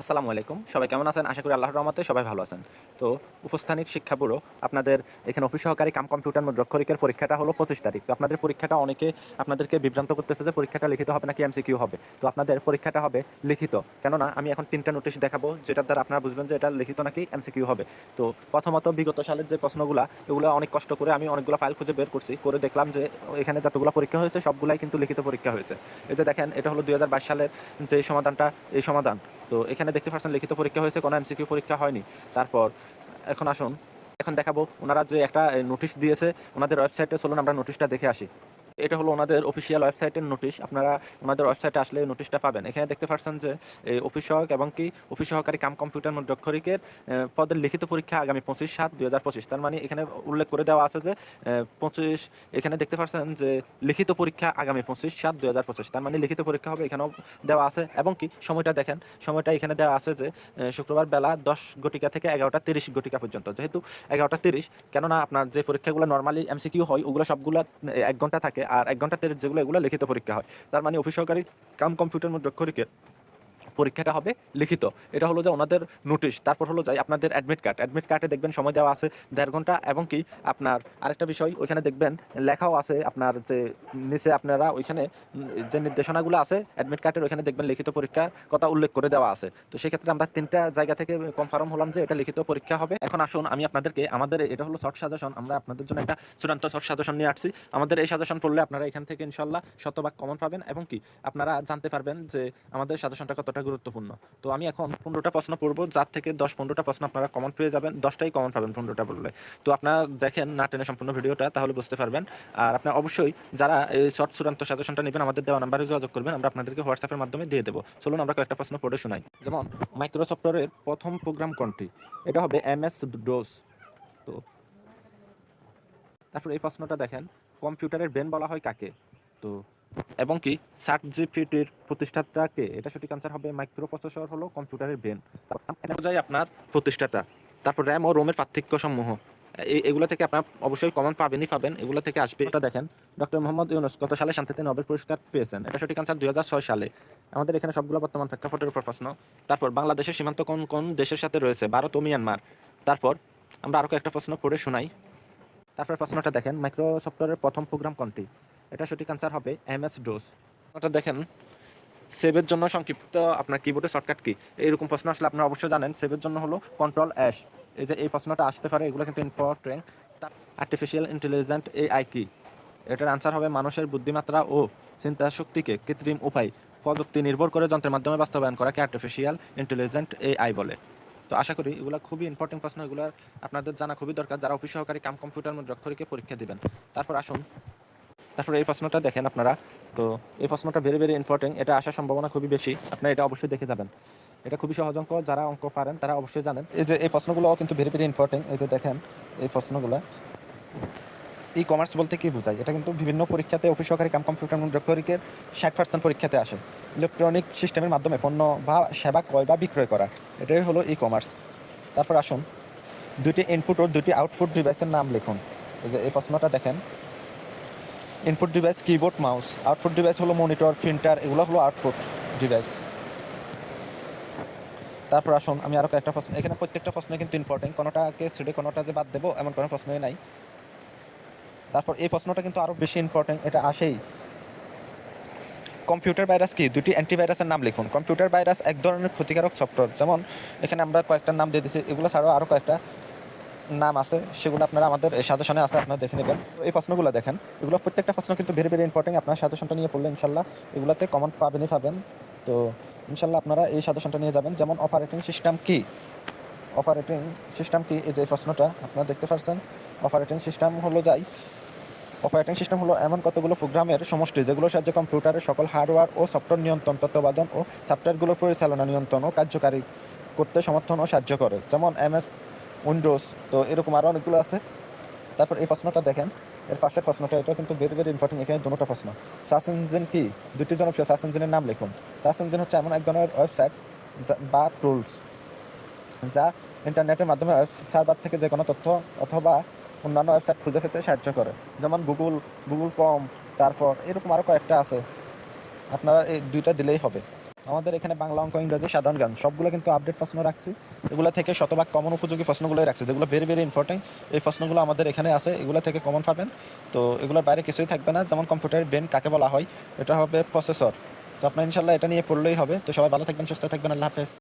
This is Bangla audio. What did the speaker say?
আসসালামু আলাইকুম। সবাই কেমন আছেন? আশা করি আল্লাহর রহমতে সবাই ভালো আছেন। তো উপস্থানিক শিক্ষা ব্যুরো, আপনাদের এখানে অফিস সহকারী কাম কম্পিউটার মুদ্রক্ষরিকের পরীক্ষাটা হলো পঁচিশ তারিখ। তো আপনাদের পরীক্ষাটা অনেকে আপনাদেরকে বিভ্রান্ত করতেছে যে পরীক্ষাটা লিখিত হবে নাকি এমসিকিউ হবে। তো আপনাদের পরীক্ষাটা হবে লিখিত। কেননা আমি এখন তিনটা নোটিশ দেখাবো, যেটার দ্বারা আপনারা বুঝবেন যে এটা লিখিত নাকি এমসিকিউ হবে। তো প্রথমত বিগত সালের যে প্রশ্নগুলা, এগুলো অনেক কষ্ট করে আমি অনেকগুলো ফাইল খুঁজে বের করছি, করে দেখলাম যে এখানে যতগুলো পরীক্ষা হয়েছে, সবগুলাই কিন্তু লিখিত পরীক্ষা হয়েছে। এই যে দেখেন, এটা হলো দুই হাজার বাইশ সালের যে সমাধানটা, এই সমাধান। তো এখানে দেখতে পাচ্ছেন লিখিত পরীক্ষা হয়েছে, কোনো এমসিকিউ পরীক্ষা হয়নি। তারপর, এখন আসুন, এখন দেখাবো, ওনারা যে একটা নোটিশ দিয়েছে, ওনাদের ওয়েবসাইটে চলুন আমরা নোটিশটা দেখে আসি। এটা হলো ওনাদের অফিসিয়াল ওয়েবসাইটের নোটিশ আপনারা ওনাদের ওয়েবসাইটে আসলে নোটিশটা পাবেন। এখানে দেখতে পাচ্ছেন যে অফিস সহক এবং কি অফিস সহকারী কাম কম্পিউটার মুদ্রক্ষরিকের আহ, পদের লিখিত পরীক্ষা আগামী পঁচিশ সাত দুই হাজার পঁচিশ। তার মানে এখানে উল্লেখ করে দেওয়া আছে যে পঁচিশ এখানে দেখতে পাচ্ছেন যে লিখিত পরীক্ষা আগামী পঁচিশ সাত দুই হাজার পঁচিশ। তার মানে লিখিত পরীক্ষা হবে এখানেও দেওয়া আছে। এবং কি সময়টা দেখেন সময়টা এখানে দেওয়া আছে যে শুক্রবার বেলা দশ ঘটিকা থেকে এগারোটা তিরিশ ঘটিকা পর্যন্ত। যেহেতু এগারোটা তিরিশ কেননা আপনার যে পরীক্ষাগুলো নর্মালি এমসিকিউ হয় ওগুলো সবগুলো এক ঘণ্টা থাকে। আর এক ঘণ্টা তেরো যেগুলো, এগুলো লিখিত পরীক্ষা হয়। তার মানে অফিস সহকারী কাম কম্পিউটার মুদ্রক্ষরিকের পরীক্ষাটা হবে লিখিত। এটা হলো যে ওনাদের নোটিশ তারপর হলো যাই আপনাদের অ্যাডমিট কার্ড অ্যাডমিট কার্ডে দেখবেন সময় দেওয়া আছে দেড় ঘণ্টা এবং কি আপনার আরেকটা বিষয়, ওইখানে দেখবেন লেখাও আছে আপনার যে নিচে আপনারা ওইখানে যে নির্দেশনাগুলো আছে অ্যাডমিট কার্ডের ওইখানে দেখবেন লিখিত পরীক্ষার কথা উল্লেখ করে দেওয়া আছে। তো সেক্ষেত্রে আমরা তিনটা জায়গা থেকে কনফার্ম হলাম যে এটা লিখিত পরীক্ষা হবে। এখন আসুন আমি আপনাদেরকে আমাদের এটা হলো শর্ট সাজেশন আমরা আপনাদের জন্য একটা চূড়ান্ত শর্ট সাজেশন নিয়ে আসছি। আমাদের এই সাজেশন পড়লে আপনারা এখান থেকে ইনশাল্লাহ শতভাগ কমন পাবেন এবং কি আপনারা জানতে পারবেন যে আমাদের সাজেশনটা কতটা গুরুত্বপূর্ণ। তো আমি এখন পনেরোটা প্রশ্ন পড়ব, যার থেকে দশ পনেরোটা প্রশ্ন আপনারা কমন পেয়ে যাবেন, দশটাই কমন পাবেন পনেরোটা বললে তো আপনারা দেখেন না টেনে সম্পূর্ণ ভিডিওটা, তাহলে বুঝতে পারবেন। আর আপনার অবশ্যই যারা এই শর্ট চূড়ান্ত সাজেশনটা নেবেন, আমাদের দেওয়া নাম্বারে যোগাযোগ করবেন, আমরা আপনাদেরকে হোয়াটসঅ্যাপের মাধ্যমে দিয়ে দেবো। চলুন আমরা কয়েকটা প্রশ্ন পড়ে শোনাই। যেমন, মাইক্রোসফটের প্রথম প্রোগ্রাম কোনটি? এটা হবে এম এস ডোস তো তারপর এই প্রশ্নটা দেখেন, কম্পিউটারের ব্রেন বলা হয় কাকে? তো এবং কি সার্ট জিপিটির প্রতিষ্ঠাতাকে এটা সঠিক আনসার হবে মাইক্রো প্রসেসর হলো কম্পিউটারের ব্রেন যাই আপনার প্রতিষ্ঠাতা তারপর র্যাম ও রোমের পার্থক্য সমূহ এগুলো থেকে আপনার অবশ্যই কমন পাবেনই পাবেন। এগুলো থেকে আসবে এটা দেখেন ডক্টর মোহাম্মদ ইউনুস গত সালে শান্তিতে নোবেল পুরস্কার পেয়েছেন। এটা সঠিক আনসার দুই হাজার ছয় সালে। আমাদের এখানে সবগুলো বর্তমান প্রেক্ষাপটের উপর প্রশ্ন। তারপর বাংলাদেশের সীমান্ত কোন কোন দেশের সাথে রয়েছে? ভারত ও মিয়ানমার। তারপর আমরা আরও একটা প্রশ্ন পড়ে শোনাই। তারপর প্রশ্নটা দেখেন মাইক্রোসফটের প্রথম প্রোগ্রাম কোনটি? এটা সঠিক আনসার হবে এম এস ডোস ওটা দেখেন সেভের জন্য সংক্ষিপ্ত আপনার কিবোর্ডে শর্টকাট কি? এইরকম প্রশ্ন আসলে আপনারা অবশ্যই জানেন সেভের জন্য হলো কন্ট্রোল অ্যাশ এই যে এই প্রশ্নটা আসতে পারে, এগুলো কিন্তু important artificial intelligent A I কি? এটার আনসার হবে মানুষের বুদ্ধিমাত্রা ও চিন্তা শক্তিকে কৃত্রিম উপায়, প্রযুক্তি নির্ভর করে যন্ত্রের মাধ্যমে বাস্তবায়ন করাকে আর্টিফিশিয়াল ইন্টেলিজেন্ট এ আই বলে। তো আশা করি এগুলো খুবই ইম্পর্টেন্ট প্রশ্ন, এগুলো আপনাদের জানা খুবই দরকার। যারা অফিস সহকারী কাম কম্পিউটার মুদ্রাক্ষরিকে পরীক্ষা দিবেন। তারপর আসুন তারপরে এই প্রশ্নটা দেখেন আপনারা। তো এই প্রশ্নটা ভেরি ভেরি ইম্পর্টেন্ট এটা আসার সম্ভাবনা খুবই বেশি। আপনারা এটা অবশ্যই দেখে যাবেন। এটা খুবই সহজ অঙ্ক। যারা অঙ্ক পারেন, তারা অবশ্যই জানেন। এই যে, এই প্রশ্নগুলোও কিন্তু ভেরি ভেরি ইম্পর্টেন্ট এই যে, দেখেন, এই প্রশ্নগুলো। ই কমার্স বলতে কি বোঝায়? এটা কিন্তু বিভিন্ন পরীক্ষাতে অফিস সহকারী কাম কম্পিউটার মুদ্রাক্ষরিকের ষাট পার্সেন্ট পরীক্ষাতে আসে। ইলেকট্রনিক সিস্টেমের মাধ্যমে পণ্য বা সেবা, ক্রয় বা বিক্রয় করা। এটাই হলো ই কমার্স তারপর আসুন। দুটি ইনপুট ও দুটি আউটপুট ডিভাইসের নাম লিখুন। এই যে, এই প্রশ্নটা দেখেন। Input device keyboard mouse output device হলো মনিটর প্রিন্টার এগুলো হলো আউটপুট ডিভাইস তারপর আসুন, আমি আরও কয়েকটা প্রশ্ন এখানে প্রত্যেকটা প্রশ্ন কিন্তু ইম্পর্টেন্ট কোনোটাকে ছেড়ে কোনোটা যে বাদ দেবো, এমন কোনো প্রশ্নই নাই। তারপর এই প্রশ্নটা কিন্তু আরও বেশি ইম্পর্টেন্ট এটা আসেই। কম্পিউটার ভাইরাস কি? দুটি অ্যান্টিভাইরাসের নাম লিখুন। কম্পিউটার ভাইরাস এক ধরনের ক্ষতিকারক সফটওয়্যার যেমন, এখানে আমরা কয়েকটা নাম দিয়ে দিচ্ছি এগুলো ছাড়াও আরও কয়েকটা। নাম আছে, সেগুলো আপনারা আমাদের সাজেশনে আছে, আপনারা দেখে নেবেন। এই প্রশ্নগুলো দেখেন, এগুলো প্রত্যেকটা প্রশ্ন কিন্তু ভেরি ভেরি ইম্পর্টেন্ট আপনার সাজেশনটা নিয়ে পড়লে ইনশাল্লাহ এগুলোতে কমন পাবেনই পাবেন। তো ইনশাল্লাহ আপনারা এই সাজেশনটা নিয়ে যাবেন। যেমন অপারেটিং সিস্টেম কি? অপারেটিং সিস্টেম কি? এই যে প্রশ্নটা, আপনারা দেখতে পাচ্ছেন অপারেটিং সিস্টেম হলো যাই। অপারেটিং সিস্টেম হলো এমন কতগুলো প্রোগ্রামের সমষ্টি যেগুলোর সাহায্যে কম্পিউটারের সকল হার্ডওয়্যার ও সফটওয়্যার নিয়ন্ত্রণ, তত্ত্বাবধান ও সফটওয়্যারগুলোর পরিচালনা, নিয়ন্ত্রণ ও কার্যকারী করতে সমর্থন ও সাহায্য করে। যেমন এমএস উইন্ডোজ, তো এরকম আরও অনেকগুলো আছে। তারপর এই প্রশ্নটা দেখেন, এর পাশের প্রশ্নটা এটা কিন্তু ভেরি ভেরি ইম্পর্টেন্ট এখানে দুটো প্রশ্ন। সার্চ ইঞ্জিন কি? দুটি জনপ্রিয় সার্চ ইঞ্জিনের নাম লিখুন। সার্চ ইঞ্জিন হচ্ছে এমন এক ধরনের ওয়েবসাইট বা টুলস যা ইন্টারনেটের মাধ্যমে সার্ভার থেকে যে কোনো তথ্য অথবা অন্যান্য ওয়েবসাইট খুঁজে পেতে সাহায্য করে। যেমন গুগল গুগল কম তারপর এরকম আরও কয়েকটা আছে। আপনারা এই দুইটা দিলেই হবে। আমাদের এখানে বাংলা অঙ্ক, ইংরেজি, সাধারণ জ্ঞান, সবগুলো কিন্তু আপডেট প্রশ্ন রাখছি। এগুলো থেকে শতভাগ কমন উপযোগী প্রশ্নগুলোই রাখছি। যেগুলো ভেরি ভেরি ইম্পর্টেন্ট এই প্রশ্নগুলো আমাদের এখানে আছে, এগুলো থেকে কমন পাবেন। তো এগুলোর বাইরে কিছুই থাকবে না, যেমন কম্পিউটার ব্রেন কাকে বলা হয়, এটা হবে প্রসেসর তো আপনার ইনশাল্লাহ এটা নিয়ে পড়লেই হবে। তো সবাই ভালো থাকবেন, সুস্থ থাকবেন, আল্লাহ হাফেজ।